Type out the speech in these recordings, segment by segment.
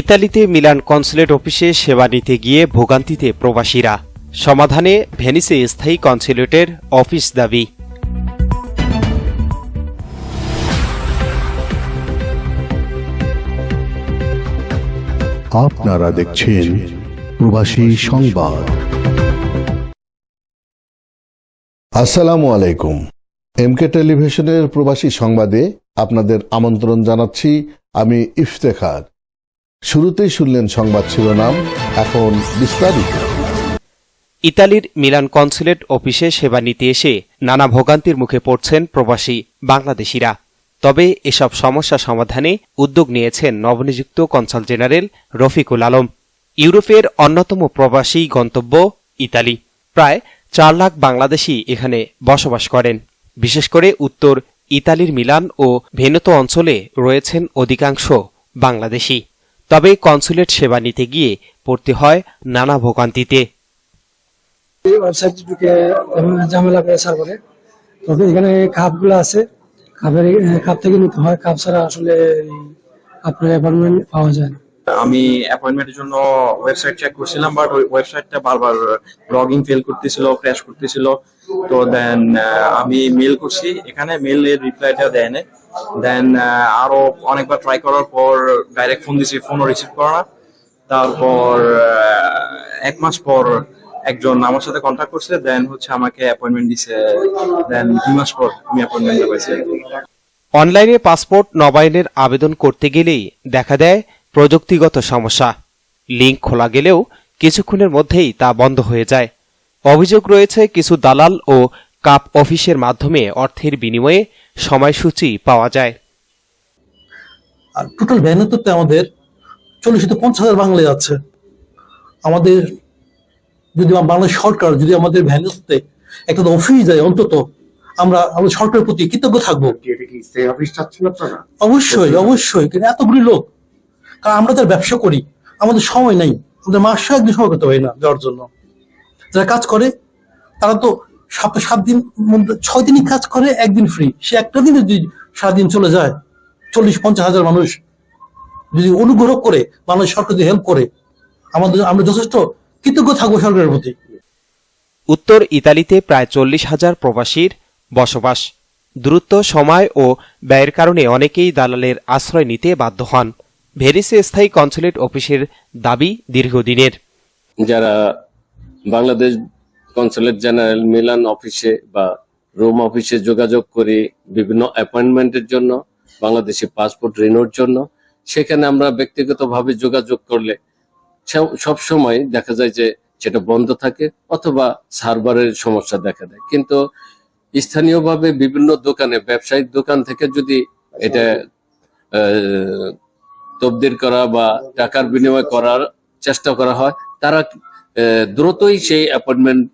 ইতালিতে Milan consulate অফিসে সেবা নিতে গিয়ে ভোগান্তিতে প্রবাসীরা। সমাধানে ভেনিসে স্থায়ী কনসুলেটের অফিস দাবি। আপনারা দেখছেন প্রবাসী সংবাদ। আসসালামু আলাইকুম। এমকে টেলিভিশনের প্রবাসী সংবাদে আপনাদের আমন্ত্রণ জানাচ্ছি আমি ইফতেখার। শুরুতেই শুনলেন সংবাদ শিরোনাম, এখন বিস্তারিত। ইতালির মিলান কনসুলেট অফিসে সেবা নিতে এসে নানা ভোগান্তির মুখে পড়ছেন প্রবাসী বাংলাদেশিরা। তবে এসব সমস্যা সমাধানে উদ্যোগ নিয়েছেন নবনিযুক্ত কনসাল জেনারেল রফিকুল আলম। ইউরোপের অন্যতম প্রবাসী গন্তব্য ইতালি। প্রায় চার লাখ বাংলাদেশি এখানে বসবাস করেন। বিশেষ করে উত্তর ইতালির মিলান ও ভেনেতো অঞ্চলে রয়েছেন অধিকাংশ বাংলাদেশি। তবে কনসুলেট সেবা নিতে গিয়ে পড়তে হয় নানা ভোগান্তিতে। ওয়েবসাইট ঢুকে ঝামেলা সার্ভারে তবে এখানে কাপগুলো আছে। কাপের কাপ থেকে নিতে হয়। কাপ ছাড়া আসলে আপনার অ্যাপার্টমেন্ট পাওয়া যায় না। আমি অ্যাপয়েন্টমেন্টের জন্য ওয়েবসাইট চেক করছিলাম বাট ওই ওয়েবসাইটটা বারবার লগইন ফেল করতেছিল ক্র্যাশ করতেছিল। তো দেন আমি মেল করছি। এখানে মেলের রিপ্লাইটা দেয় না দেন আরও অনেকবার ট্রাই করার পর ডাইরেক্ট ফোন দিছি ফোনও রিসিভ করে। না তারপর এক মাস পর একজন আমার সাথে কন্ট্যাক্ট করছে দেন হচ্ছে আমাকে অ্যাপয়েন্টমেন্ট দিছে। দেন দুই মাস পর আমি অ্যাপয়েন্টমেন্টটা পাইছি। অনলাইনে পাসপোর্ট নবায়নের আবেদন করতে গেলেই দেখা দেয় প্রযুক্তিগত সমস্যা। লিঙ্ক খোলা গেলেও কিছুক্ষণের মধ্যেই তা বন্ধ হয়ে যায়। অভিযোগ রয়েছে, কিছু দালাল ও কাপ অফিসের মাধ্যমে অর্থের বিনিময়ে সময়সূচি পাওয়া যায়। আর টোটাল ভ্যানুতে আমাদের চল্লিশ থেকে পঞ্চাশ হাজার বাংলায় আছে। আমাদের যদি বাংলাদেশ সরকার যদি আমাদের ভ্যানুতে একটা অফিস যায় অন্তত আমরা আমাদের সরকারের প্রতি কৃতজ্ঞ থাকব। অবশ্যই অবশ্যই কিন্তু এতগুলি লোক। কারণ আমরা তার ব্যবসা করি আমাদের সময় নাই। আমাদের মাসে একদিন সময় করতে হয় না যাওয়ার জন্য। যারা কাজ করে তারা তো সপ্তাহে সাত দিন মধ্যে ছয় দিনই কাজ করে একদিন ফ্রি সে একটা দিনে যদি সারাদিন চলে যায় চল্লিশ পঞ্চাশ হাজার মানুষ যদি অনুগ্রহ করে মানুষ সরকার যদি হেল্প করে আমাদের আমরা যথেষ্ট কৃতজ্ঞ থাকব সরকারের প্রতি। উত্তর ইতালিতে প্রায় চল্লিশ হাজার প্রবাসীর বসবাস। দ্রুত সময় ও ব্যয়ের কারণে অনেকেই দালালের আশ্রয় নিতে বাধ্য হন। ভেরিসে স্থায়ী কনসুলেট অফিসের দাবি দীর্ঘদিনের। যারা বাংলাদেশ কনসুলেট জেনারেল মিলান অফিসে বা রোম অফিসে যোগাযোগ করে বিভিন্ন অ্যাপয়েন্টমেন্টের জন্য, বাংলাদেশি পাসপোর্ট রিনোর জন্য। সেখানে আমরা ব্যক্তিগতভাবে যোগাযোগ করলে সব সময় দেখা যায় যে সেটা বন্ধ থাকে অথবা সার্ভারের সমস্যা দেখা দেয়। কিন্তু স্থানীয়ভাবে বিভিন্ন দোকানে, ব্যবসায়িক দোকান থেকে যদি এটা তবদির করা বা টাকার বিনিময় করার চেষ্টা করা হয়, তারা দ্রুতই সেই অ্যাপয়েন্টমেন্ট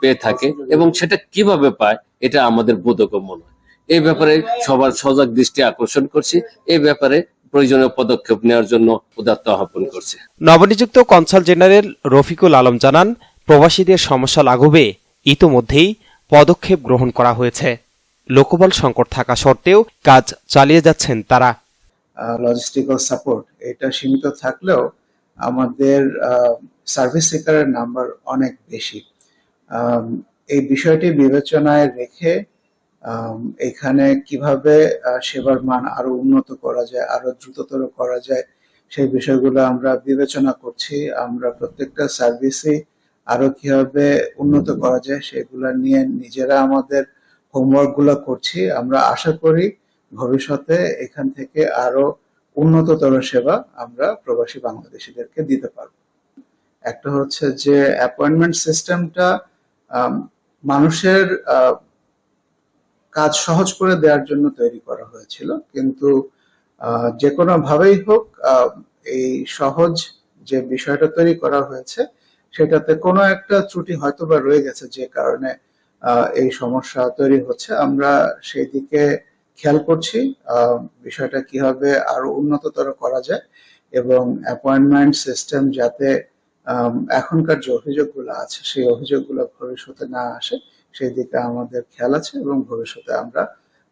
পেয়ে থাকে এবং সেটা কীভাবে পায় এটা আমাদের বোধগম্য নয়। এই ব্যাপারে সবার সজাগ দৃষ্টি আকর্ষণ করছি। এই ব্যাপারে প্রয়োজনীয় পদক্ষেপ নেওয়ার জন্য উদাত্ত আহ্বান করছে। নবনিযুক্ত কনসাল জেনারেল রফিকুল আলম জানান প্রবাসীদের সমস্যা লাঘবে ইতোমধ্যেই পদক্ষেপ গ্রহণ করা হয়েছে। লোকবল সংকট থাকা সত্ত্বেও কাজ চালিয়ে যাচ্ছেন তারা। লজিস্টিক্যাল সাপোর্ট এটা সীমিত থাকলেও আমাদের সার্ভিস সেক্টরের নাম্বার অনেক বেশি। এই বিষয়টি বিবেচনায় রেখে এখানে কীভাবে সেবার মান আরও উন্নত করা যায়, আরও দ্রুততর করা যায়, সেই বিষয়গুলো আমরা বিবেচনা করছি। আমরা প্রত্যেকটা সার্ভিসে আরও কীভাবে উন্নত করা যায় সেগুলো নিয়ে নিজেরা আমাদের হোমওয়ার্কগুলো করছি। আমরা আশা করি ভবিষ্যতে এখান থেকে আরও উন্নততর সেবা আমরা প্রবাসী বাংলাদেশিদেরকে দিতে পারব। একটা হচ্ছে যে অ্যাপয়েন্টমেন্ট সিস্টেমটা মানুষের কাজ সহজ করে দেওয়ার জন্য তৈরি করা হয়েছিল। কিন্তু যে কোনো ভাবেই হোক এই সহজ যে বিষয়টা তৈরি করা হয়েছে, সেটাতে কোনো একটা ত্রুটি হয়তো বা রয়ে গেছে যে কারণে এই সমস্যা তৈরি হচ্ছে। আমরা সেই দিকে খেয়াল করছি বিষয়টা কীভাবে আরও উন্নততর করা যায় এবং অ্যাপয়েন্টমেন্ট সিস্টেম যাতে এখনকার যে অভিযোগগুলো আছে, সেই অভিযোগগুলো ভবিষ্যতে না আসে, সেই দিকে আমাদের খেয়াল আছে এবং ভবিষ্যতে আমরা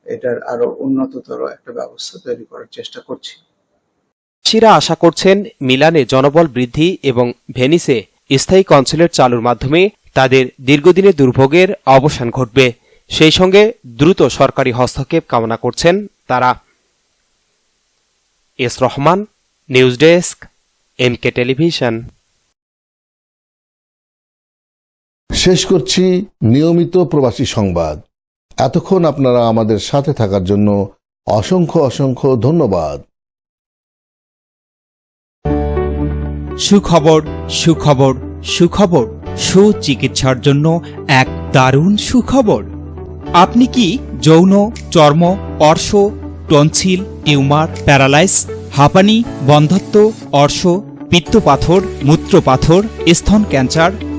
এটার আরও উন্নততর একটা ব্যবস্থা তৈরি করার চেষ্টা করছি। প্রবাসীরা আশা করছেন মিলানে জনবল বৃদ্ধি এবং ভেনিসে স্থায়ী কনসুলেট চালুর মাধ্যমে তাদের দীর্ঘদিনের দুর্ভোগের অবসান ঘটবে। সেই সঙ্গে দ্রুত সরকারি হস্তক্ষেপ কামনা করছেন তারা। S Rahman, news desk MK television. শেষ করছি নিয়মিত প্রবাসী সংবাদ। এতক্ষণ আপনারা আমাদের সাথে থাকার জন্য অসংখ্য অসংখ্য ধন্যবাদ। সুখবর সুখবর সুখবর, সুচিকিৎসার জন্য এক দারুণ সুখবর। আপনি কি যৌন, চর্ম, অর্শ, টনসিল, টিউমার, প্যারালাইস, হাঁপানি, বন্ধত্ব, অর্শ, পিত্তপাথর, মূত্রপাথর, স্তন ক্যান্সার